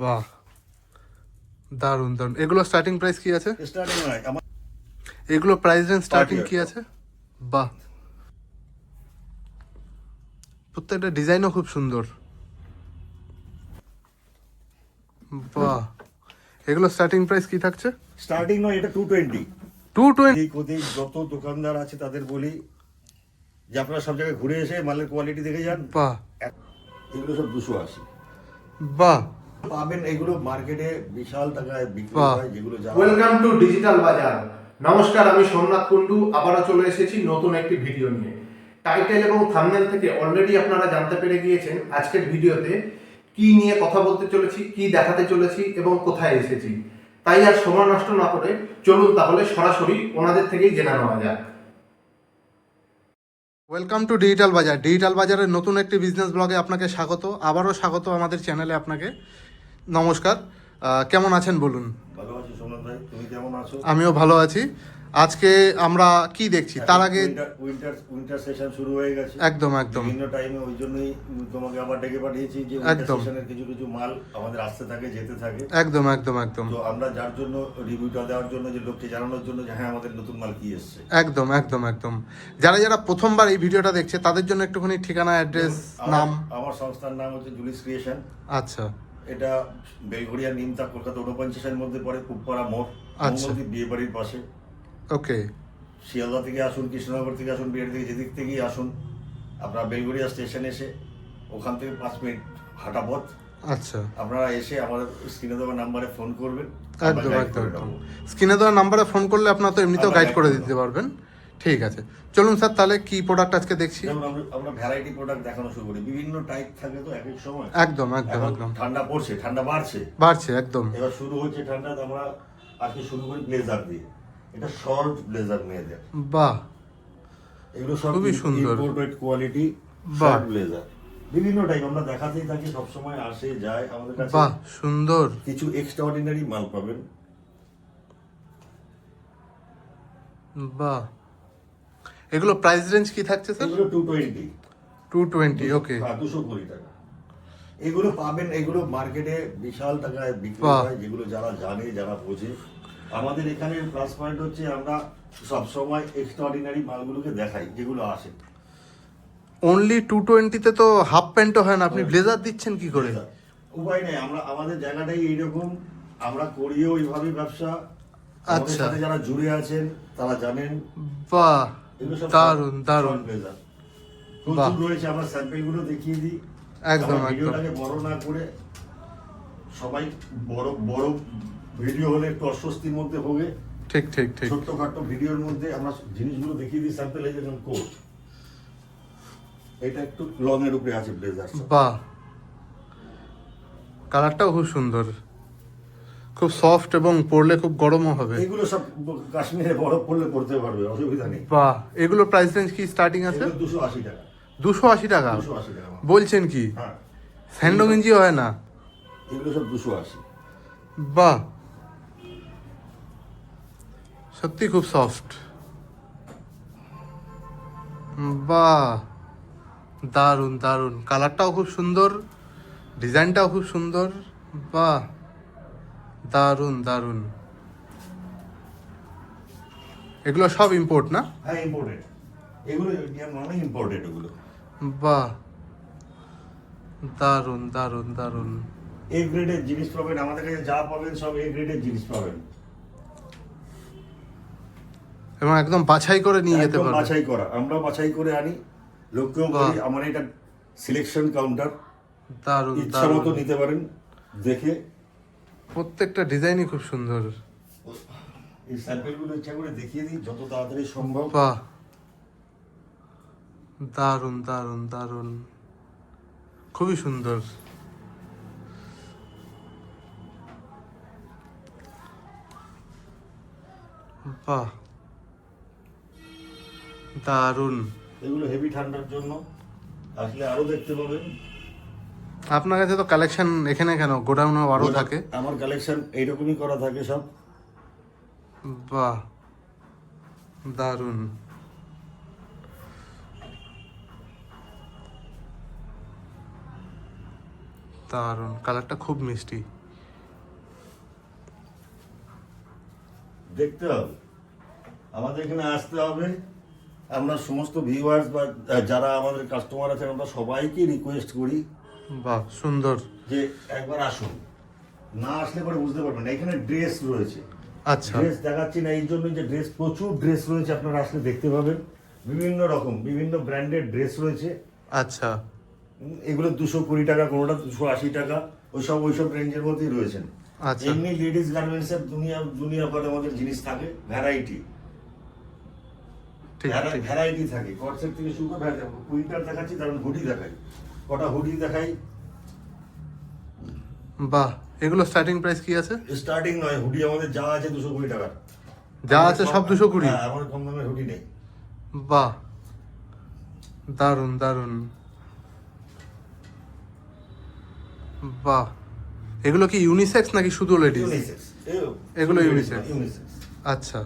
বাহ। দারুণ দারুণ এগুলো স্টার্টিং প্রাইস কি আছে? স্টার্টিং এগুলো প্রাইস রেঞ্জ স্টার্টিং কি আছে? বাহ। প্রত্যেকটা ডিজাইনও খুব সুন্দর। বাহ। এগুলো স্টার্টিং প্রাইস কি থাকছে? স্টার্টিং নয় এটা টু টোয়েন্টি টু টোয়েন্টি ওদিক যত দোকানদার আছে তাদের বলি যে আপনারা সব জায়গায় ঘুরে এসে মালের কোয়ালিটি দেখে যান। বাহ। এগুলো সব দুশো আশি। বাহ। পাবেন এগুলো মার্কেটে বিশাল টাকায় বিক্রি হয় যেগুলো যা ওয়েলকাম টু ডিজিটাল বাজার নমস্কার আমি সোমনাথ কুন্ডু আবারও চলে এসেছি নতুন একটি ভিডিও নিয়ে। টাইটেল এবং থাম্বনেল থেকে অলরেডি আপনারা জানতে পেরে গিয়েছেন আজকের ভিডিওতে কি নিয়ে কথা বলতে চলেছি কি দেখাতে চলেছি এবং কোথায় এসেছি। তাই আর সময় নষ্ট না করে চলুন তাহলে সরাসরি ওনাদের থেকেই জেনে নেওয়া যাক। Welcome to digital Bazar digital বাজারের নতুন একটি বিজনেস ব্লগে আপনাকে স্বাগত। আবারও স্বাগত আমাদের চ্যানেলে আপনাকে। নমস্কার। কেমন আছেন বলুন? ভালো ভাই তুমি কেমন আছো? আমিও ভালো আছি। আজকে আমরা কি দেখছি? তার আগে উইন্টার উইন্টার সেশন শুরু হয়ে গেছে। একদম একদম। বিভিন্ন টাইমে ওই জন্যই তোমাকে আবার ডেকে পাঠিয়েছি যে একদম। সেশনের কিছু কিছু মাল আমাদের আসতে থাকে যেতে থাকে। একদম একদম একদম। তো আমরা যার জন্য রিভিউটা দেওয়ার জন্য যে লোককে জানানোর জন্য যে হ্যাঁ আমাদের নতুন মাল কি এসছে। একদম একদম একদম। যারা যারা প্রথমবার এই ভিডিওটা দেখছে তাদের জন্য একটুখানি ঠিকানা অ্যাড্রেস নাম? আমার সংস্থার নাম হচ্ছে জুলিস ক্রিয়েশন আচ্ছা। এটা বেলঘড়িয়া নিমতা কলকাতা উনপঞ্চাশের মধ্যে পড়ে কুপ্পাড়া মোড় আচ্ছা। মঙ্গলদ্বীপ বিয়ে বাড়ির পাশে। ওকে। শিয়ালদা থেকে আসুন কৃষ্ণনগর থেকে আসুন বিয়ের থেকে যেদিক থেকেই আসুন আপনারা বেলঘড়িয়া স্টেশন এসে ওখান থেকে পাঁচ মিনিট হাঁটা পথ। আচ্ছা। আপনারা এসে আমাদের স্ক্রিনে দেওয়া নাম্বারে ফোন করবেন। একদম একদম। স্ক্রিনে দেওয়া নাম্বারে ফোন করলে আপনারা তো এমনিতেও গাইড করে দিতে পারবেন। ঠিক আছে। চলুন স্যার তাহলে কি প্রোডাক্ট আজকে দেখছি? আমরা ভ্যারাইটি প্রোডাক্ট দেখানো শুরু করি। বিভিন্ন টাইপ থাকে তো এক এক সময়। একদম একদম একদম। ঠান্ডা পড়ছে ঠান্ডা বাড়ছে। বাড়ছে একদম। এবার শুরু হচ্ছে ঠান্ডা তো আমরা আজকে শুরু করি ব্লেজার দিয়ে। এটা শর্ট ব্লেজার মেয়েদের বাহ। এগুলো সব খুবই সুন্দর। Imported quality. শর্ট ব্লেজার বিভিন্ন টাইপ আমরা দেখাতেই থাকি সব সময় আসে যায়। আমাদের কাছে বাহ সুন্দর। কিছু এক্সট্রা অর্ডিনারি মাল পাবেন। বাহ। এগুলো প্রাইস রেঞ্জ কি থাকছে স্যার এগুলো two twenty two twenty okay হ্যাঁ দুশো কুড়ি টাকা। এগুলো পাবেন এগুলো মার্কেটে বিশাল টাকায় বিক্রি হয় যেগুলো যারা জানে যারা বোঝে। আমাদের এখানে প্লাস পয়েন্ট হচ্ছে আমরা সব সময় এক্সট্রা অর্ডিনারি মালগুলোকে দেখাই যেগুলো আসে। অনলি টু টোয়েন্টিতে তো হাফ প্যান্টও হয় না আপনি ব্লেজার দিচ্ছেন কি করে? উপায় নেই আমরা আমাদের জায়গাটাই এইরকম আমরা করিও ওইভাবে ব্যবসা। আচ্ছা। যারা জুড়ে আছেন তারা জানেন। বাহ। এগুলো সব দারুণ দারুণ। প্রচুর রয়েছে আমরা স্যাম্পেলগুলো দেখিয়ে দিই। একদম। ভিডিওটাকে বড় না করে সবাই বড় বড় ভিডিও হলে একটু অস্বস্তির মধ্যে ভোগে। ঠিক ঠিক ঠিক। ছোট্টখাটো ভিডিওর মধ্যে আমরা জিনিসগুলো দেখিয়ে দিই স্যাম্পেল এই যেমন কোট। এটা একটু লং এর উপরে আছে ব্লেজার বাহ। কালারটাও খুব সুন্দর। খুব সফট এবং পরলে খুব গরমও হবে। এগুলো সব কাশ্মীরে বরফ পড়লে পড়তে পারবে অসুবিধা নেই। বাহ এগুলো প্রাইস রেঞ্জ কি স্টার্টিং আছে? দুশো আশি টাকা। দুশো আশি টাকা? বলছেন কি? হ্যাঁ। স্যান্ডো গেঞ্জি হয় না? এগুলো সব দুশো আশি। বাহ। সত্যি খুব সফট বাহ। দারুণ দারুণ কালারটাও খুব সুন্দর ডিজাইনটাও খুব সুন্দর। বাহ। দারুণ দারুণ এগুলো সব ইম্পোর্ট না? হ্যাঁ ইম্পোর্টেড এগুলো মানে ইম্পোর্টেড এগুলো। বাহ। দারুণ দারুণ দারুণ এ গ্রেডের জিনিস পাবেন আমাদের কাছে যা পাবেন সব এ গ্রেডের জিনিস পাবেন। এবং একদম বাছাই করে নিয়ে যেতে একদম পারবে। বাছাই করা। আমরা বাছাই করে আনি লোককেও। বলি আমার এটা সিলেকশন কাউন্টার দারুণ ইচ্ছা মতো নিতে পারেন দেখে প্রত্যেকটা ডিজাইনই খুব সুন্দর। এই স্যাম্পেলগুলো ইচ্ছা করে দেখিয়ে দিই যত তাড়াতাড়ি সম্ভব। বাহ। দারুণ দারুণ দারুণ খুবই সুন্দর। বাহ। দারুণ এগুলো হেভি ঠান্ডার জন্য। আসলে আরও দেখতে পাবেন আপনার কাছে তো কালেকশন এখানে কেন? গোডাউনে আরও থাকে। আমার কালেকশন এইরকমই করা থাকে সব। বাহ দারুণ। দারুণ কালারটা খুব মিষ্টি। দেখতে হবে। আমাদের এখানে আসতে হবে। আমরা সমস্ত ভিউয়ার্স বা যারা আমাদের কাস্টমার আছেন আমরা সবাইকে রিকোয়েস্ট করি। বাহ সুন্দর। যে একবার আসুন। না আসলে পরে বুঝতে পারবেন না এখানে ড্রেস রয়েছে। আচ্ছা। ড্রেস দেখাচ্ছি না এই জন্য যে ড্রেস প্রচুর ড্রেস রয়েছে আপনারা আসলে দেখতে পাবেন। বিভিন্ন রকম বিভিন্ন ব্র্যান্ডের ড্রেস রয়েছে। আচ্ছা। এগুলো দুশো কুড়ি টাকা কোনোটা দুশো আশি টাকা ওইসব ওইসব রেঞ্জের মধ্যেই রয়েছেন। আচ্ছা। এমনি লেডিস গার্মেন্টসের দুনিয়া দুনিয়া ভর আমাদের জিনিস থাকে ভ্যারাইটি ভ্যারাইটি থাকে। কটসেট থেকে শুরু করে কুইন্টার দেখাচ্ছি তারপর হুডি দেখাই। কটা হুডি দেখাই? বাহ এগুলো স্টার্টিং প্রাইস কি আছে? স্টার্টিং নয় হুডি আমাদের যা আছে দুশো কুড়ি টাকা যা আছে সব দুশো কুড়ি? হ্যাঁ আমার কম দামের হুডি নেই। বাহ দারুণ দারুণ বাহ এগুলো কি ইউনিসেক্স নাকি শুধু লেডিস এগুলো? ইউনিসেক্স আচ্ছা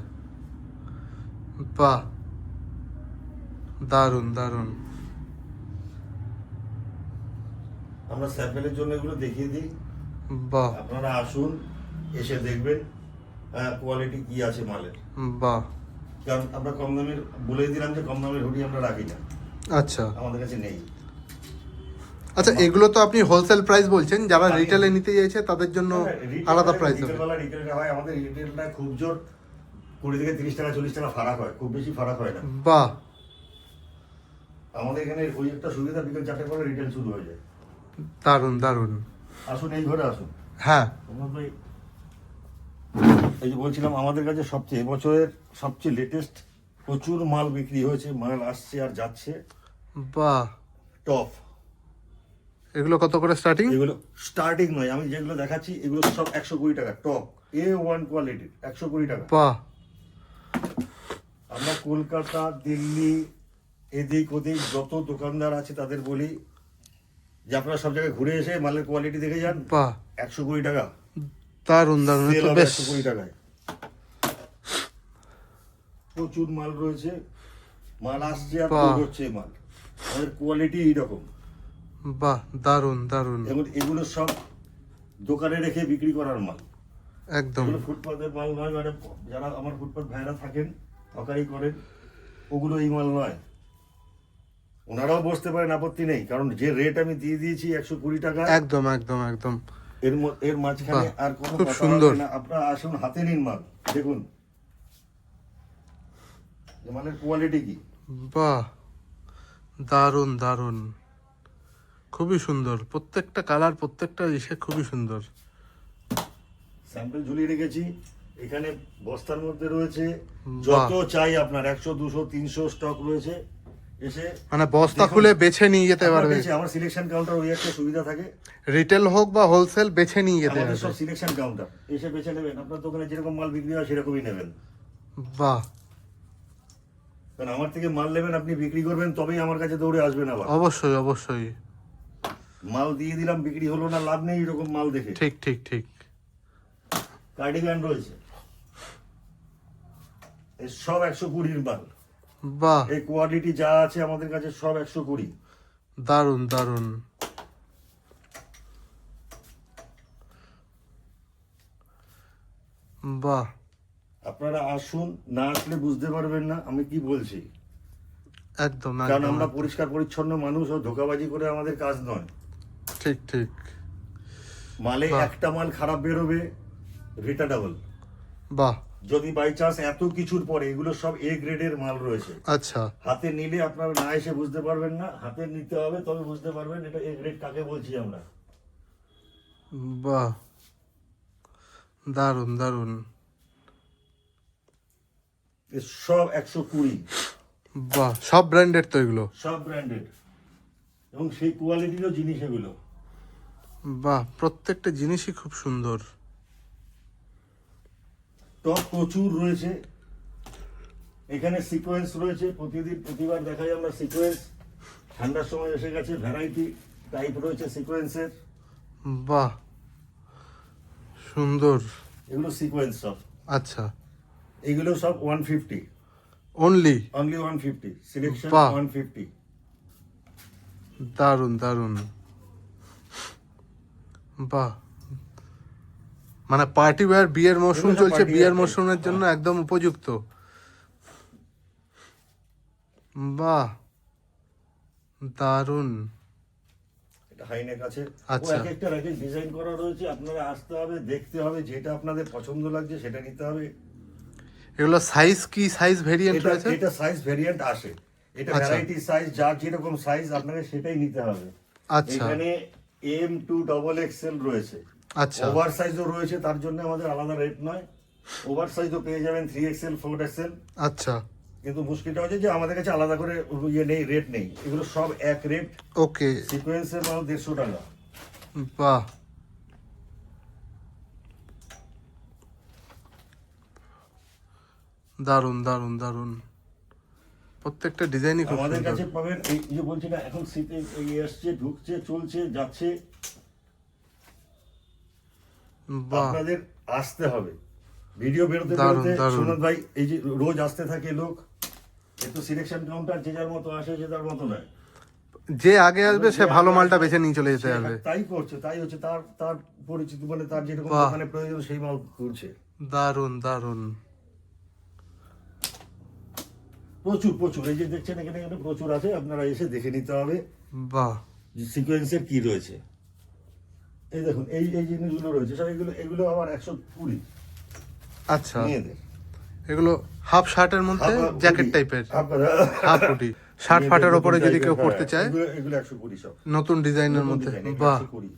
বাহ দারুণ দারুণ আমরা স্যাম্পেলের জন্য এগুলো দেখিয়ে দিই। বাহ। আপনারা আসুন এসে দেখবেন কোয়ালিটি কি আছে মালের। বাহ। কারণ আমরা কম দামের বলে দিলাম যে কম দামের হুডি আমরা রাখি না। আচ্ছা। আমাদের কাছে নেই। আচ্ছা এগুলো তো আপনি হোলসেল প্রাইস বলছেন যারা রিটেলে নিতে চাইছে তাদের জন্য আলাদা প্রাইস হবে। রিটেলওয়ালা রিটেলটা হয় আমাদের রিটেলটা খুব জোর কুড়ি থেকে তিরিশ টাকা চল্লিশ টাকা ফারাক হয় খুব বেশি ফারাক হয় না। বাহ। আমাদের এখানে ওই একটা সুবিধা বিকেল চারটে করে রিটেল শুরু হয়ে যায়। দারুণ দারুণ আসুন এই ঘরে আসুন। হ্যাঁ। এই- এই যে বলছিলাম আমাদের কাছে সবচেয়ে এবছরের সবচেয়ে লেটেস্ট প্রচুর মাল বিক্রি হয়েছে মাল আসছে আর যাচ্ছে। বাহ। টপ এগুলো কত করে স্টার্টিং এগুলো স্টার্টিং নয় আমি যেগুলো দেখাচ্ছি এগুলো সব একশো কুড়ি টাকা টপ এ ওয়ান কোয়ালিটির একশো কুড়ি টাকা। বাহ। আমরা কলকাতা দিল্লি এদিক ওদিক যত দোকানদার আছে তাদের বলি যে আপনারা সব জায়গায় ঘুরে এসে মালের কোয়ালিটি দেখে যান বাহ। একশো কুড়ি টাকা। সেল হবে একশো কুড়ি টাকায়। প্রচুর মাল রয়েছে। মাল আসছে আর হচ্ছে মাল। আমাদের কোয়ালিটি এইরকম বাহ দারুণ দারুণ এবং এগুলো সব দোকানে রেখে বিক্রি করার মাল। একদম। এগুলো ফুটপাতের মাল নয় মানে যারা আমার ফুটপাত ভাইরা থাকেন হকারি করেন ওগুলো এই মাল নয়। ওনারাও বসতে পারেন আপত্তি নেই। কারণ যে রেট আমি দিয়ে দিয়েছি একশো কুড়ি টাকা একদম একদম একদম। এর এর মাঝখানে আর কোনো খুব সুন্দর। আপনারা আসুন হাতে নিন মাল। দেখুন। মালের কোয়ালিটি কি? বাহ দারুণ দারুণ খুবই সুন্দর। প্রত্যেকটা কালার প্রত্যেকটা ইসে খুবই সুন্দর। স্যাম্পল ঝুলিয়ে রেখেছি। এখানে বস্তার মধ্যে রয়েছে। যত চাই আপনার একশো দুশো তিনশো স্টক রয়েছে। এসে মানে বস্তা খুলে বেছে নিয়ে যেতে পারবে। আমার সিলেকশন কাউন্টার ওই একটা সুবিধা থাকে। রিটেল হোক বা হোলসেল বেছে নিয়ে যেতে আমাদের সব সিলেকশন কাউন্টার এসে বেছে নেবেন। আপনার দোকানে যেরকম মাল বিক্রি হয় সেরকমই নেবেন। বাহ। কারণ আমার থেকে মাল নেবেন আপনি বিক্রি করবেন তবেই আমার কাছে দৌড়ে আসবেন আবার। অবশ্যই অবশ্যই। মাল দিয়ে দিলাম বিক্রি হলো না লাভ নেই এরকম মাল দেখে। ঠিক ঠিক ঠিক। কার্ডিগান রয়েছে। সব একশো কুড়ির মাল। বাহ। এই কোয়ালিটি যা আছে আমাদের কাছে সব একশো কুড়ি। দারুণ দারুণ বাহ। আপনারা আসুন না আসলে বুঝতে পারবেন না আমি কি বলছি। একদম কারণ আমরা পরিষ্কার পরিচ্ছন্ন মানুষ ও ধোকাবাজি করে আমাদের কাজ নয়। ঠিক ঠিক। মালে একটা মাল খারাপ বেরোবে রিটার্নেবল বাহ। যদি বাই চান্স এত কিছুর পরে এগুলো সব এ গ্রেডের মাল রয়েছে আচ্ছা। হাতে নিলে আপনারা না এসে বুঝতে পারবেন না হাতে নিতে হবে তবে বুঝতে পারবেন এটা এ গ্রেড কাকে বলছি আমরা। বাহ। দারুণ এ সব একশো কুড়ি। বাহ সব ব্র্যান্ডেড তো এগুলো? সব ব্র্যান্ডেড এবং সেই কোয়ালিটিরও জিনিস এগুলো। বাহ প্রত্যেকটা জিনিসই খুব সুন্দর। টপ প্রচুর রয়েছে। এখানে সিকোয়েন্স রয়েছে প্রতিদিন প্রতিবার দেখাই আমরা সিকোয়েন্স ঠান্ডার সময় এসে গেছে ভ্যারাইটি টাইপ রয়েছে সিকোয়েন্সের বাহ সুন্দর। এগুলো সিকোয়েন্স সব। আচ্ছা। এগুলো সব one fifty only only one fifty selection. One fifty দারুণ দারুণ বাহ। মানে পার্টি ওয়্যার বিয়ের মরশুম চলছে বিয়ের মরশুমের জন্য একদম উপযুক্ত। বাহ। দারুণ। এটা হাইনেক আছে। আচ্ছা। এক একটা এক ডিজাইন করা রয়েছে আপনারা আসতে হবে দেখতে হবে যেটা আপনাদের পছন্দ লাগছে সেটা নিতে হবে। এগুলো সাইজ কি? সাইজ ভেরিয়েন্ট এটা রয়েছে? এটা সাইজ ভেরিয়েন্ট আসে। এটা আচ্ছা। ভ্যারাইটি সাইজ যার যেরকম সাইজ আপনাকে সেটাই নিতে হবে। আচ্ছা। এখানে এম টু ডবল এক্সেল রয়েছে। আচ্ছা। ওভার সাইজও রয়েছে তার জন্য আমাদের আলাদা রেট নয়। ওভার সাইজও পেয়ে যাবেন থ্রি এক্সেল ফোর এক্সেল আচ্ছা। কিন্তু মুশকিলটা হচ্ছে যে আমাদের কাছে আলাদা করে ইয়ে নেই রেট নেই। এগুলো সব এক রেট ওকে। সিকোয়েন্সের মাল দেড়শো টাকা। বাহ। দারুণ দারুণ দারুণ। প্রত্যেকটা ডিজাইনই আমাদের কাছে পাবেন এই যে বলছি না এখন শীতে এই আসছে ঢুকছে চলছে যাচ্ছে। আপনাদের আসতে হবে। ভিডিও বেরোতে বেরোতে। সুমন ভাই এই যে রোজ আসতে থাকে লোক একটু সিলেকশন কাউন্টার যে যার মতো আসে যে তার মতো নয়। যে আগে আসবে সে ভালো মালটা বেছে নিয়ে চলে যেতে হবে তাই করছে তাই হচ্ছে তার তার পরিচিত বলে তার যেরকম। দোকানে প্রয়োজন সেই মাল করছে দারুণ দারুণ। প্রচুর প্রচুর। এই যে দেখছেন এখানে এখানে প্রচুর আছে আপনারা এসে দেখে নিতে হবে বাহ। সিকোয়েন্সের কি রয়েছে। এই দেখুন এই এই জিনিসগুলো রয়েছে। সব এগুলো এগুলো আমার একশো কুড়ি। আচ্ছা। মেয়েদের এগুলো হাফ শার্টের মধ্যে জ্যাকেট টাইপের। হাফ- হুডি শার্ট ফাটের ওপরে যদি কেউ পড়তে চায়। এগুলো- একশো কুড়ি সব। নতুন ডিজাইনের মধ্যে। বাহ। 120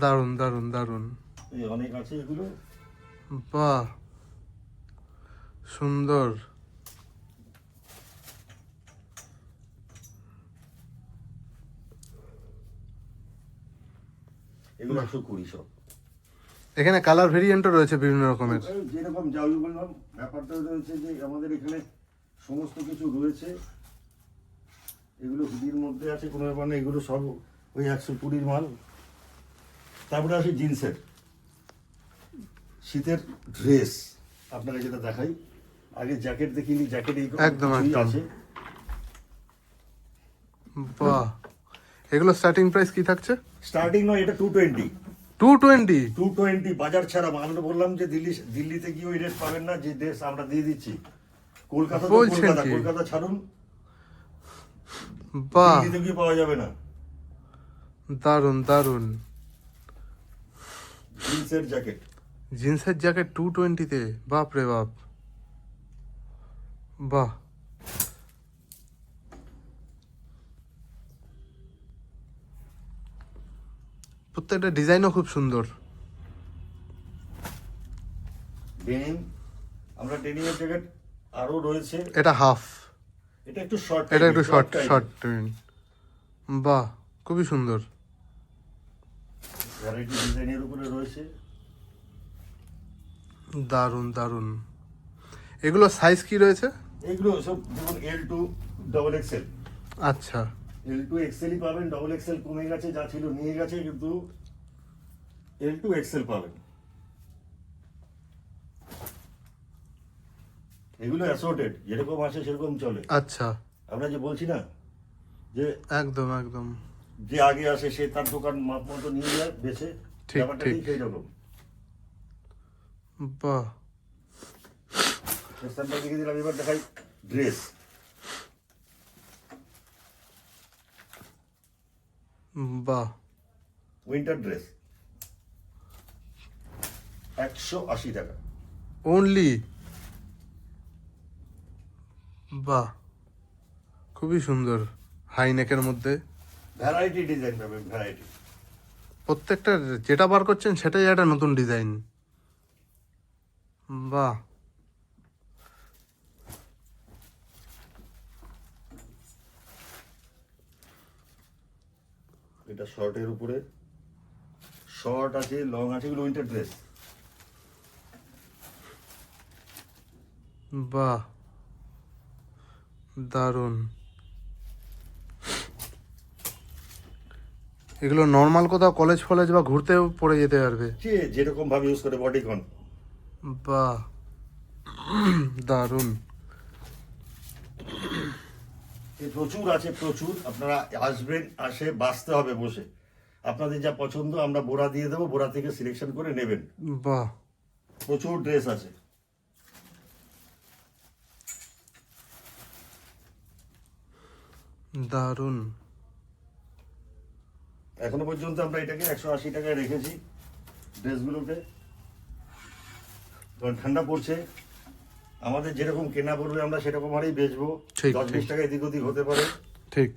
দারুণ দারুণ দারুণ। এই অনেক আছে এগুলো। বাহ। সুন্দর। এগুলো একশো কুড়ি সব এখানে কালার ভেরিয়েন্টও রয়েছে বিভিন্ন রকমের। যেরকম যাবি বললাম ব্যাপারটা রয়েছে যে আমাদের এখানে সমস্ত কিছু রয়েছে। এগুলো হুডির মধ্যে আছে কোনো ব্যাপার নেই এগুলো সব ওই একশো কুড়ির মাল। তারপরে আসে জিন্সের। শীতের ড্রেস আপনাকে যেটা দেখাই। আগে জ্যাকেট দেখিনি জ্যাকেট এই একদম। আছে। বাহ। এগুলো স্টার্টিং প্রাইস কি থাকছে? স্টার্টিং নয় এটা two twenty two twenty two twenty বাজার ছাড়া আমরা বললাম যে দিল্লি দিল্লিতে গিয়ে ওই রেট পাবেন না যে ড্রেস আমরা দিয়ে দিচ্ছি। কলকাতা কলকাতা? কলকাতা ছাড়ুন। বাহ। দিল্লিতে গিয়ে পাওয়া যাবে না। দারুণ দারুণ। জিন্সের জ্যাকেট জিন্সের জ্যাকেট টু টোয়েন্টিতে বাপ রে বাপ। বাহ। প্রত্যেকটা ডিজাইনও খুব সুন্দর। ডেনিম আমরা ডেনিমের জ্যাকেট আরও রয়েছে। এটা হাফ এটা একটু শর্ট এটা একটু শর্ট শর্ট বাহ খুবই সুন্দর। ভ্যারাইটি ডিজাইনের উপরে রয়েছে। দারুণ দারুণ। এগুলো সাইজ কি রয়েছে? এগুলো সব যেমন এল টু ডবল এক্সেল আচ্ছা। এল টু এক্সেলই পাবেন ডবল এক্সেল কমে গেছে যা ছিল নিয়ে গেছে কিন্তু এল টু এক্সেল পাবেন। এগুলো অ্যাসোর্টেড যেরকম আসে সেরকম চলে। আচ্ছা। আমরা যে বলছি না যে একদম একদম। যে আগে আসে সে তার দোকান মাপ মতো নিয়ে যায় বেছে ঠিক, ব্যাপারটা ঠিক। সেই রকম। বাহ। লিখে দিলাম এবার দেখাই ড্রেস বাহ। উইন্টার ড্রেস একশো আশি টাকা। অনলি বাহ। খুবই সুন্দর হাই নেকের মধ্যে। ভ্যারাইটি ডিজাইন পাবেন ভ্যারাইটি প্রত্যেকটা যেটা বার করছেন সেটাই একটা নতুন ডিজাইন বাহ। এটা শর্টের উপরে। শর্ট আছে লং আছে এগুলো উইন্টার ড্রেস বাহ দারুণ। এগুলো নর্মাল কোথাও কলেজ ফলেজ বা ঘুরতেও পড়ে যেতে পারবে। যে যেরকম ভাবে ইউজ করে বডিকন বাহ দারুণ। প্রচুর আছে প্রচুর। আপনারা আসবেন আসে বাঁচতে হবে বসে। আপনাদের যা পছন্দ আমরা বোরা দিয়ে দেবো বোরা থেকে সিলেকশন করে নেবেন। বাহ। প্রচুর ড্রেস আছে। দারুণ। এখনও পর্যন্ত আমরা এটাকে একশো আশি টাকায় রেখেছি। ড্রেসগুলোকে কারণ ঠান্ডা পড়ছে। আমাদের যেরকম কেনা পড়বে আমরা সেরকম হারেই বেচবো। দশ বিশ ঠিক। টাকা এদিক ওদিক হতে পারে। ঠিক।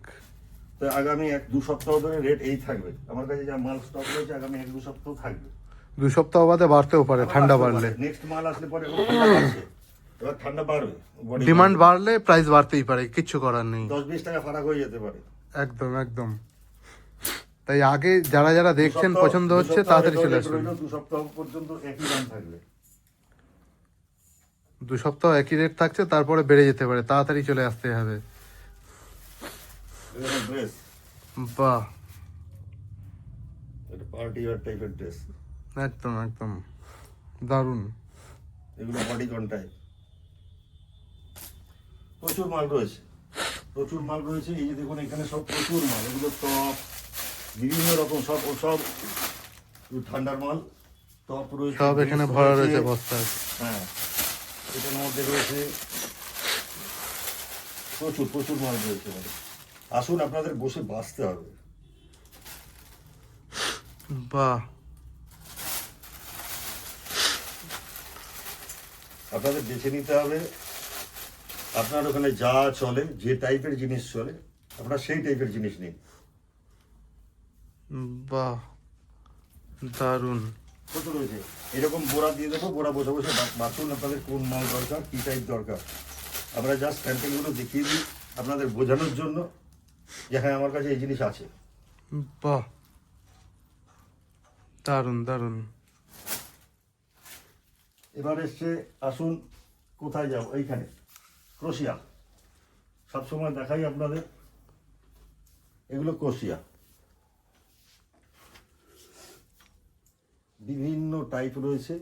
তো আগামী এক দু সপ্তাহ ধরে রেট এই থাকবে। আমার কাছে যা মাল স্টক রয়েছে আগামী এক দু সপ্তাহ থাকবে। দু সপ্তাহ বাদে বাড়তেও পারে ঠান্ডা বাড়লে। নেক্সট মাল আসলে পরে এবার ঠান্ডা বাড়বে। ডিমান্ড বাড়লে প্রাইস বাড়তেই পারে কিচ্ছু করার নেই। দশ বিশ টাকা ফারাক হয়ে যেতে পারে। একদম একদম। তাই আগে যারা যারা দেখছেন পছন্দ হচ্ছে তাড়াতাড়ি চলে রইল, দু সপ্তাহ পর্যন্ত একই দাম থাকবে। দু সপ্তাহ একই রেট থাকছে তারপরে বেড়ে যেতে পারে। তাড়াতাড়ি চলে আসতে হবে। বাহ। পার্টি ওয়ার টাইপের ড্রেস একদম একদম। দারুণ। এগুলো বডি টাইপ প্রচুর মাল রয়েছে। প্রচুর মাল রয়েছে। এই যে দেখুন এখানে সব প্রচুর মাল। এগুলো টপ বিভিন্ন রকম সব সব ঠান্ডার মাল। টপ রয়েছে সব এখানে ভরা রয়েছে বস্তায়। হ্যাঁ। এটার মধ্যে রয়েছে প্রচুর প্রচুর মাল রয়েছে। আসুন আপনাদের বসে বাঁচতে হবে। বাহ। আপনাদের বেছে নিতে হবে। আপনার ওখানে যা চলে যে টাইপের জিনিস চলে আপনারা সেই টাইপের জিনিস নিন বাহ। দারুণ। কত রয়েছে এরকম বোরা দিয়ে দেবো বোরা বসে বসে বা- বাছুন আপনাদের কোন মাল দরকার কী টাইপ দরকার? আমরা জাস্ট স্যাম্পেলগুলো দেখিয়ে দিই আপনাদের বোঝানোর জন্য যে হ্যাঁ আমার কাছে এই জিনিস আছে। বাহ। দারুণ দারুণ। এবার এসছে আসুন কোথায় যাব? এইখানে ক্রোশিয়া। সবসময় দেখাই আপনাদের এগুলো ক্রোশিয়া। বিভিন্ন টাইপ রয়েছে।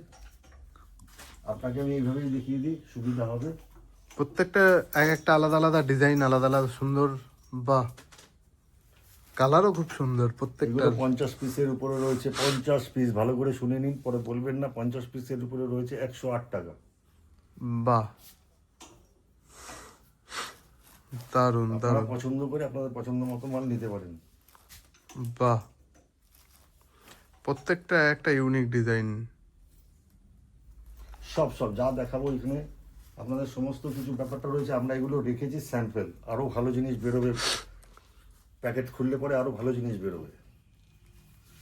আপনাকে আমি এইভাবেই দেখিয়ে দিই সুবিধা হবে। প্রত্যেকটা এক একটা আলাদা আলাদা ডিজাইন আলাদা আলাদা সুন্দর বাহ। কালারও খুব সুন্দর প্রত্যেকটা। পঞ্চাশ পিসের উপরে রয়েছে। পঞ্চাশ পিস ভালো করে শুনে নিন পরে বলবেন না পঞ্চাশ পিসের উপরে রয়েছে একশো আট টাকা। বাহ। দারুণ দারুণ। পছন্দ করে আপনাদের পছন্দ মতো মাল নিতে পারেন। বাহ। প্রত্যেকটা একটা ইউনিক ডিজাইন সব সব, যা দেখাবো এখানে, আপনাদের সমস্ত কিছু ব্যাপারটা রয়েছে, আমরা এগুলো রেখেছি স্যাম্পেল আরও ভালো জিনিস বেরোবে। প্যাকেট খুললে পরে আরও ভালো জিনিস বেরোবে।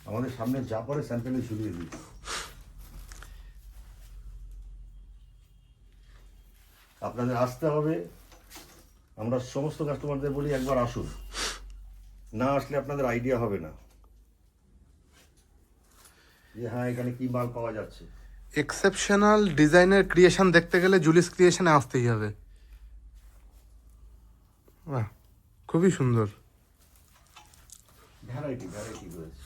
আমাদের সামনে যা পরে স্যাম্পেলে ঝুলিয়ে দিই। আপনাদের আসতে হবে। আমরা সমস্ত কাস্টমারদের বলি, একবার আসুন। না আসলে আপনাদের আইডিয়া হবে না। যে হ্যাঁ এখানে কি মাল পাওয়া যাচ্ছে? এক্সেপশনাল ডিজাইনের ক্রিয়েশন দেখতে গেলে জুলিস ক্রিয়েশনে আসতেই হবে। বাহ খুবই সুন্দর। ভ্যারাইটি ভ্যারাইটি রয়েছে।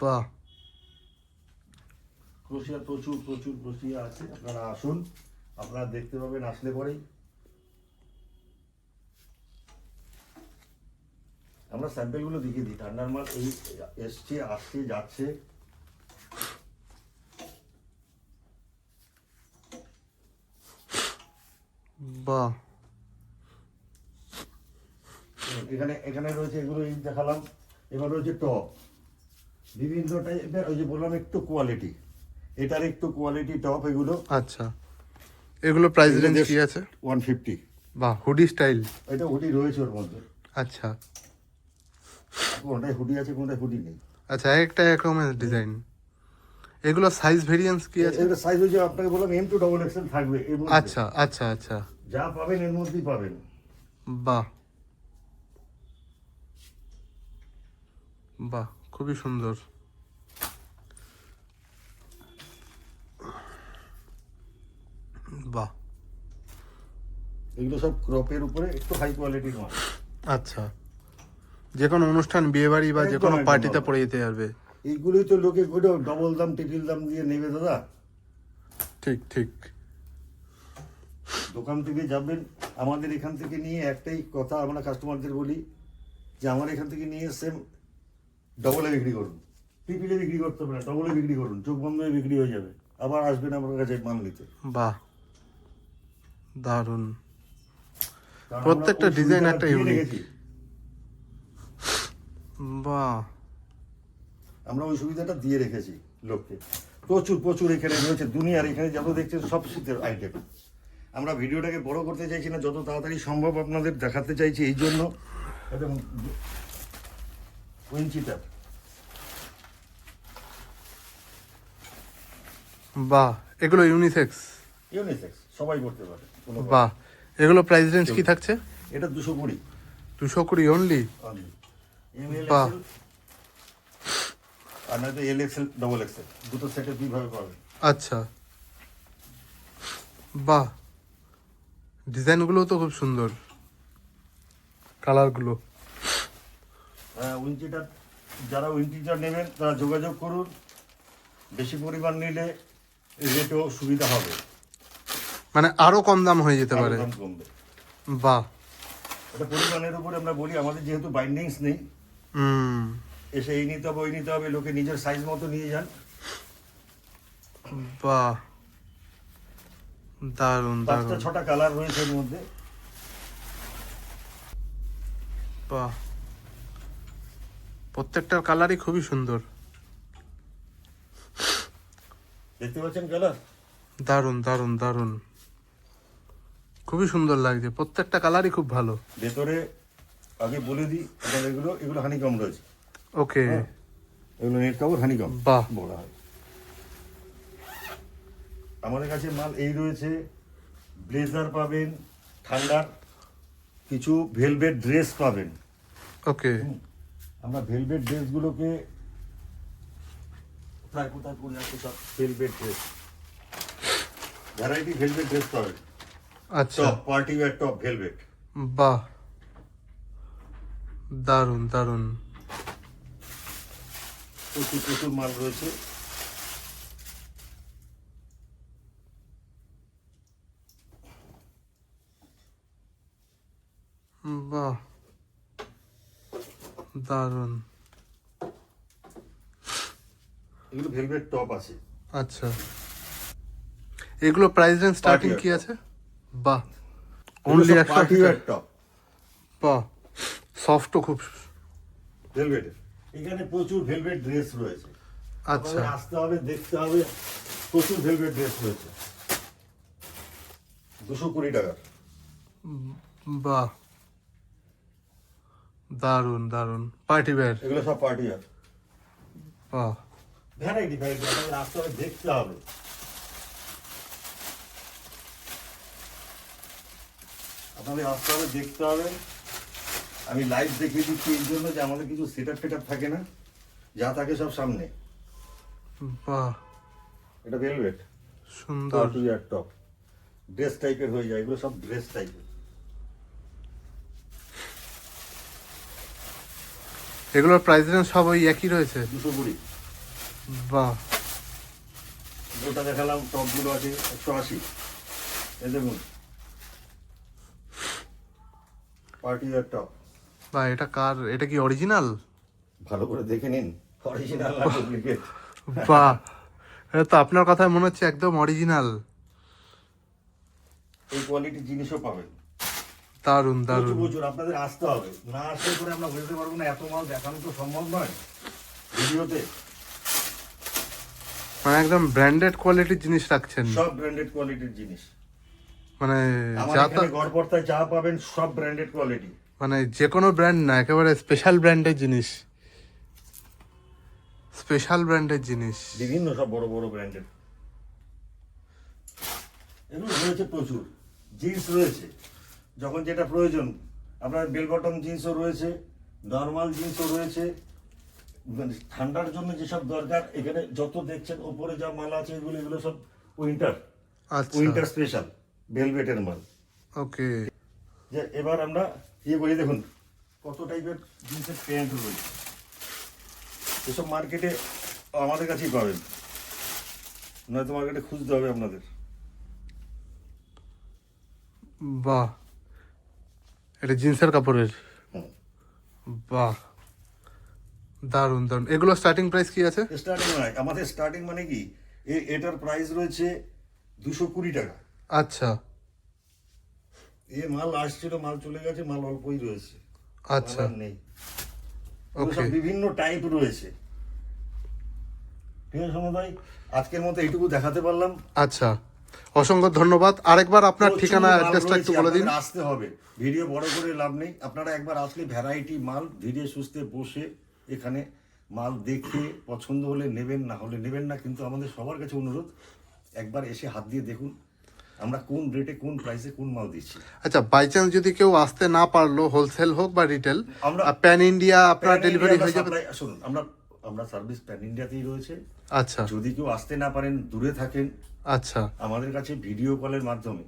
বাহ। ক্রোশিয়া প্রচুর প্রচুর ক্রোশিয়া আছে। আপনারা আসুন আপনারা দেখতে পাবেন আসলে পরেই। আমরা স্যাম্পেলগুলো দেখিয়ে দিই। ঠান্ডার মাল এই এসছে আসছে যাচ্ছে। বাহ। এখানে এখানে রয়েছে এগুলো এই দেখালাম। এবার রয়েছে টপ। বিভিন্ন টাইপের ওই যে বললাম একটু কোয়ালিটি এটার একটু কোয়ালিটি টপ এগুলো। আচ্ছা। এগুলো প্রাইস রেঞ্জ কি আছে? 150 বাহ হুডি স্টাইল এটা হুডি রয়েছে ওর মধ্যে। আচ্ছা। কোনটায় হুডি আছে কোনটায় হুডি নেই। আচ্ছা এক একটা এক রকমের ডিজাইন এগুলো সাইজ ভেরিয়েন্স কি আছে? এটা সাইজ হচ্ছে আপনাকে বললাম এম টু ডবল এক্সেল থাকবে আচ্ছা আচ্ছা আচ্ছা। যা পাবেন এর মধ্যেই পাবেন। বাহ। বাহ খুবই সুন্দর। বাহ। এগুলো সব ক্রপের উপরে একটু হাই কোয়ালিটির মাল আচ্ছা। যে কোনো অনুষ্ঠান বিয়ে বাড়ি বা যে কোনো পার্টিতে পড়ে যেতে পারবে। এইগুলোই তো লোকে করে ডবল দাম ট্রিপল দাম দিয়ে নেবে দাদা। ঠিক ঠিক। দোকান থেকে যাবেন আমাদের এখান থেকে নিয়ে একটাই কথা আমরা কাস্টমারদের বলি যে আমার এখান থেকে নিয়ে সেম ডবলে বিক্রি করুন। পিপিলে বিক্রি করতে হবে না ডবলে বিক্রি করুন চোখ বন্ধ হয়ে বিক্রি হয়ে যাবে। আবার আসবেন আমার কাছে মাল নিতে। বাহ। দারুণ। প্রত্যেকটা ডিজাইন একটা। রেখেছি। বাহ। আমরা ওই সুবিধাটা দিয়ে রেখেছি লোককে। প্রচুর প্রচুর এখানে রয়েছে দুনিয়ার এখানে যত দেখছেন সব শীতের আইটেম। আমরা ভিডিওটাকে বড় করতে চাইছি না যত তাড়াতাড়ি সম্ভব আপনাদের দেখাতে চাইছি এই জন্য। বাহ এগুলো ইউনিসেক্স ইউনিসেক্স সবাই করতে পারে বাহ এগুলো প্রাইস রেঞ্জ কি থাকছে? এটা দুশো কুড়ি। দুশো কুড়ি অনলি অনলি এম এল বাহ। আর নয়তো এল এক্সেল ডবল এক্সেল দুটো সেটে দুইভাবে পাবেন আচ্ছা। বাহ। ডিজাইনগুলো তো খুব সুন্দর। কালারগুলো। হ্যাঁ উইন্টিটার যারা উইন্টিটার নেবেন তারা যোগাযোগ করুন। বেশি পরিমাণ নিলে রেটও সুবিধা হবে। মানে আরও কম দাম হয়ে যেতে পারে। দাম কমবে। বাহ। এটা পরিমাণের উপরে আমরা বলি আমাদের যেহেতু বাইন্ডিংস নেই এসে এই নিতে হবে ওই নিতে হবে লোকে নিজের সাইজ মতো নিয়ে যান। বাহ। দারুণ পাঁচটা ছটা কালার রয়েছে এর মধ্যে। বাহ। প্রত্যেকটার কালারই খুবই সুন্দর। দেখতে পাচ্ছেন কালার দারুণ দারুণ দারুণ। খুবই সুন্দর লাগছে। প্রত্যেকটা কালারই খুব ভালো। ভেতরে আগে বলে দিই আপনার এগুলো এগুলো হানিকম রয়েছে। ওকে। হ্যাঁ। এগুলো নেট কাপড় হানিকম বাহ। বলা হয়। আমাদের কাছে মাল এই রয়েছে ব্লেজার পাবেন ঠান্ডার কিছু ভেলভেট ড্রেস পাবেন। ওকে। আমরা ভেলভেট ড্রেসগুলোকে প্রায় কোথায় পরে আছে সব velvet dress. Variety velvet dress পাবেন। আচ্ছা। Top party wear top velvet. বাহ। দারুণ দারুণ। প্রচুর প্রচুর মাল রয়েছে। বাহ দারুণ। এগুলো ভেলভেট টপ আছে। আচ্ছা। এগুলো প্রাইস রেঞ্জ স্টার্টিং কি আছে? বাহ। অনলি একশো পার্টি টপ বাহ। সফটও খুব ভেলভেটের এখানে প্রচুর ভেলভেট ড্রেস রয়েছে। আচ্ছা। আসতে হবে দেখতে হবে প্রচুর ভেলভেট ড্রেস রয়েছে। দুশো কুড়ি টাকার বাহ দারুণ দারুণ। পার্টি ওয়্যার এগুলো সব পার্টি আর বাহ। ভ্যারাইটি ভ্যারাইটি আপনাদের আসতে হবে দেখতে হবে। আপনাদের আসতে হবে দেখতে হবে। আমি লাইভ দেখিয়ে দিচ্ছি এই জন্য যে আমাদের কিছু সেট আপ ফেট থাকে না যা থাকে সব সামনে। বাহ। এটা ভেলভেট সুন্দর। পার্টি আর টপ ড্রেস টাইপের হয়ে যায় এগুলো সব ড্রেস টাইপের এগুলোর প্রাইস রেঞ্জ সব ওই একই রয়েছে? দুশো কুড়ি। বাহ। ওটা দেখালাম টপগুলো আছে একশো আশি। এই দেখুন। পার্টি টপ বা এটা কার এটা কি অরিজিনাল ভালো করে দেখে নিন। অরিজিনাল না ডুপ্লিকেট বাহ এটা তো আপনার কথায় মনে হচ্ছে একদম অরিজিনাল এই কোয়ালিটির জিনিসও পাবেন। দারুণ দারুণ। প্রচুর আপনাদের আসতে হবে। না আসলে করে আমরা বুঝতে পারব না এত মাল দেখানো তো সম্ভব নয়। ভিডিওতে মানে একদম ব্র্যান্ডেড কোয়ালিটির জিনিস রাখছেন। সব ব্র্যান্ডেড কোয়ালিটির জিনিস। মানে যা এখানে তা- গড়পড়তায় যা পাবেন সব ব্র্যান্ডেড কোয়ালিটি মানে যে কোনো ব্র্যান্ড না একেবারে স্পেশাল ব্র্যান্ডের জিনিস। স্পেশাল ব্র্যান্ডের জিনিস। বিভিন্ন সব বড় বড় ব্র্যান্ডের এগুলো রয়েছে প্রচুর। জিন্স রয়েছে। যখন যেটা প্রয়োজন আপনার বেল বটম জিন্সও রয়েছে নর্মাল জিন্সও রয়েছে। মানে ঠান্ডার জন্য যেসব দরকার এখানে যত দেখছেন ওপরে যা মাল আছে এগুলো এগুলো সব উইন্টার উইন্টার স্পেশাল ভেলভেটের মাল। ওকে যে এবার আমরা ইয়ে করি দেখুন কত টাইপের জিন্সের প্যান্ট রয়েছে। এসব মার্কেটে আমাদের কাছেই পাবেন। নয়তো মার্কেটে খুঁজতে হবে আপনাদের। বাহ এটা জিন্সের কাপড়ের। হুম। বাহ দারুণ দারুণ এগুলো স্টার্টিং প্রাইস কি আছে? স্টার্টিং নয় আমাদের স্টার্টিং মানে কি? এটার প্রাইস রয়েছে দুশো কুড়ি টাকা। আচ্ছা। এ মাল আসছিল মাল চলে গেছে মাল অল্পই রয়েছে। আচ্ছা। নেই। সব বিভিন্ন টাইপ রয়েছে। ঠিক আছে আজকের মতো এইটুকু দেখাতে পারলাম। আচ্ছা। অসংখ্য ধন্যবাদ। আরেকবার আপনার ঠিকানা অ্যাড্রেসটা একটু বলে দিন। আসতে হবে। ভিডিও বড় করে লাভ নেই। আপনারা একবার আসলে ভ্যারাইটি মাল ধীরে সুস্থে বসে এখানে মাল দেখে পছন্দ হলে নেবেন না হলে নেবেন না কিন্তু আমাদের সবার কাছে অনুরোধ একবার এসে হাত দিয়ে দেখুন। আমরা কোন রেটে কোন প্রাইসে কোন মাল দিচ্ছি? আচ্ছা বাই চান্স যদি কেউ আসতে না পারল হোলসেল হোক বা রিটেল আমরা- প্যান ইন্ডিয়া আপনার ডেলিভারি হয়ে যাবে? শুনুন আমরা আমরা সার্ভিস প্যান ইন্ডিয়াতেই রয়েছে। আচ্ছা। যদি কেউ আসতে না পারেন দূরে থাকেন আচ্ছা। আমাদের কাছে ভিডিও কলের মাধ্যমে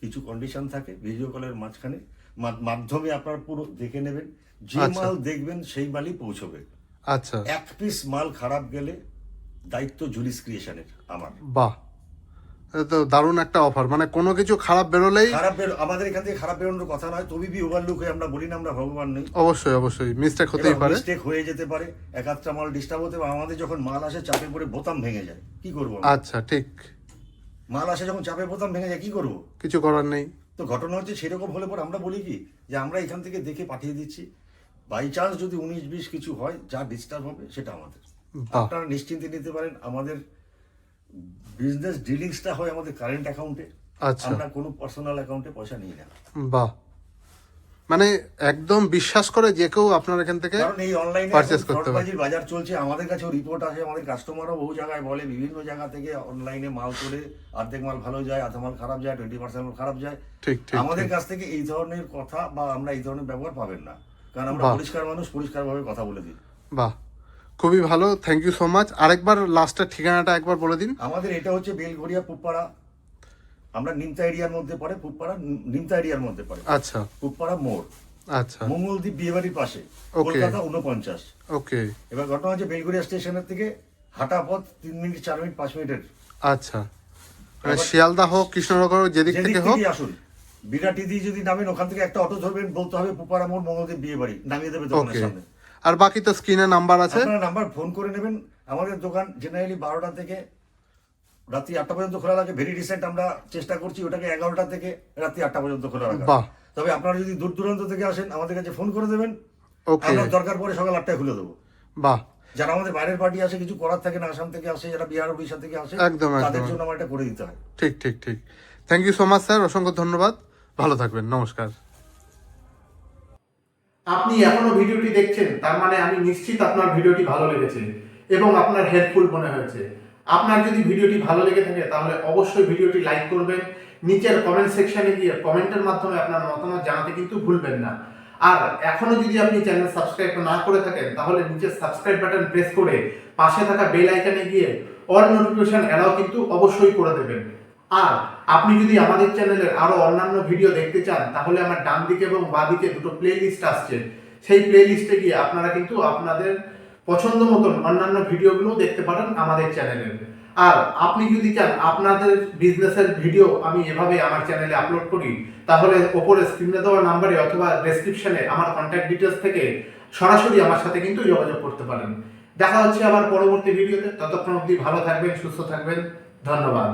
কিছু কন্ডিশন থাকে ভিডিও কলের মাঝখানে মাধ্যমে আপনারা পুরো দেখে নেবেন। যে আচ্ছা। মাল দেখবেন সেই মালই পৌঁছবে। আচ্ছা। এক পিস মাল খারাপ গেলে দায়িত্ব জুলিস ক্রিয়েশনের আমার। বাহ। তো দারুণ একটা অফার মানে কোনো কিছু খারাপ বেরোলেই খারাপ বেরো আমাদের এখান থেকে খারাপ বেরোনোর কথা নয় তবে বি ওভারলুক হয়ে আমরা বলি না আমরা ভগবান নেই। অবশ্যই অবশ্যই। মিস্টেক হতেই পারে। মিস্টেক হয়ে যেতে পারে এক আধটা মাল ডিস্টার্ব হতে পারে। আমাদের যখন মাল আসে চাপে পড়ে বোতাম ভেঙে যায়। কি করব আচ্ছা ঠিক। মাল আসে যখন চাপে বোতাম ভেঙে যায় কি করব? কিছু করার নেই। তো ঘটনা হচ্ছে সেরকম হলে পর আমরা বলি কি যে আমরা এখান থেকে দেখে পাঠিয়ে দিচ্ছি। বাই চান্স যদি উনিশ বিশ কিছু হয় যা ডিস্টার্ব হবে সেটা আমাদের। আপনারা নিশ্চিন্তে নিতে পারেন আমাদের বিজনেস ডিলিংসটা হয় আমাদের কারেন্ট অ্যাকাউন্টে আচ্ছা। আমরা কোনো পার্সোনাল অ্যাকাউন্টে পয়সা নিই না। বাহ। মানে একদম বিশ্বাস করে যে কেউ আপনার এখান থেকে কারণ এই অনলাইনে Purchase করতে পারে। বাজার চলছে আমাদের কাছেও রিপোর্ট আছে আমাদের কাস্টমারও বহু জায়গায় বলে বিভিন্ন জায়গা থেকে অনলাইনে মাল করে অর্ধেক মাল ভালো যায় আধা মাল খারাপ যায় টোয়েন্টি পার্সেন্ট খারাপ যায়। ঠিক ঠিক আমাদের কাছ থেকে এই ধরনের কথা বা আমরা এই ধরনের ব্যবহার পাবেন না। কারণ আমরা পরিষ্কার মানুষ পরিষ্কারভাবে কথা বলে দিই। বাহ। খুবই ভালো থ্যাংক ইউ সো মাচ আরেকবার লাস্টের ঠিকানাটা একবার বলে দিন। আমাদের এটা হচ্ছে বেলঘরিয়া পুপ্পাড়া আমরা নিমতা এরিয়ার মধ্যে পড়ে পুপ্পাড়া নিমতা এরিয়ার মধ্যে পড়ে। আচ্ছা। পুপ্পাড়া মোড়। আচ্ছা। মঙ্গলদ্বীপ বিয়েবাড়ির পাশে কলকাতা উনপঞ্চাশ ওকে এবার ঘটনা হচ্ছে বেলঘরিয়া স্টেশনের থেকে হাঁটা পথ তিন মিনিট চার মিনিট পাঁচ মিনিটের। আচ্ছা। মানে শিয়ালদা হোক কৃষ্ণনগর যেদিক থেকে হোক। আসুন বিরাটি দিয়ে যদি নামেন ওখান থেকে একটা অটো ধরবেন বলতে হবে পুপাড়া মোড় মঙ্গলদ্বীপ বিয়ে বাড়ি নামিয়ে দেবে দোকানের সামনে। আর বাকি তো স্ক্রিনে নাম্বার আছে। আপনারা নাম্বার ফোন করে নেবেন। আমাদের দোকান জেনারেলি বারোটা থেকে রাত্রি আটটা পর্যন্ত খোলা রাখে ভেরি রিসেন্ট আমরা চেষ্টা করছি ওটাকে এগারোটা থেকে রাত্রি আটটা পর্যন্ত খোলা রাখা। তবে আপনারা যদি দূর দূরান্ত থেকে আসেন আমাদের কাছে ফোন করে দেবেন। ওকে আমরা দরকার পরে সকাল আটটায় খুলে দেবো। বাহ। যারা আমাদের বাইরের পার্টি আসে কিছু করার থাকে না আসাম থেকে আসে যারা বিহার উড়িষ্যা থেকে আসে একদম, তাদের জন্য আমার এটা করে দিতে হয়। ঠিক ঠিক ঠিক। Thank you so much sir অসংখ্য ধন্যবাদ। ভালো থাকবেন। নমস্কার। আপনি এখনও ভিডিওটি দেখছেন, তার মানে আমি নিশ্চিত আপনার ভিডিওটি ভালো লেগেছে এবং আপনার হেল্পফুল মনে হয়েছে। আপনার যদি ভিডিওটি ভালো লেগে থাকে, তাহলে অবশ্যই ভিডিওটি লাইক করবেন। নিচের কমেন্ট সেকশনে গিয়ে কমেন্টের মাধ্যমে আপনার মতামত জানাতে কিন্তু ভুলবেন না। আর এখনও যদি আপনি চ্যানেল সাবস্ক্রাইব না করে থাকেন, তাহলে নিচের সাবস্ক্রাইব বাটন প্রেস করে পাশে থাকা বেল আইকনে গিয়ে অল নোটিফিকেশন এলাও কিন্তু অবশ্যই করে দেবেন। আর আপনি যদি আমাদের চ্যানেলের আরও অন্যান্য ভিডিও দেখতে চান, তাহলে আমার ডান দিকে এবং বাঁ দিকে দুটো প্লে লিস্ট আসছে। সেই প্লে লিস্টে গিয়ে আপনারা কিন্তু আপনাদের পছন্দ মতন অন্যান্য ভিডিওগুলো দেখতে পারেন আমাদের চ্যানেলের আর আপনি যদি চান আপনাদের বিজনেসের ভিডিও আমি এভাবে আমার চ্যানেলে আপলোড করি, তাহলে ওপরে স্ক্রিনে দেওয়া নাম্বারে অথবা ডেসক্রিপশনে আমার কন্ট্যাক্ট ডিটেলস থেকে সরাসরি আমার সাথে কিন্তু যোগাযোগ করতে পারেন। দেখা হচ্ছে আবার পরবর্তী ভিডিওতে। ততক্ষণ অবধি ভালো থাকবেন, সুস্থ থাকবেন। ধন্যবাদ।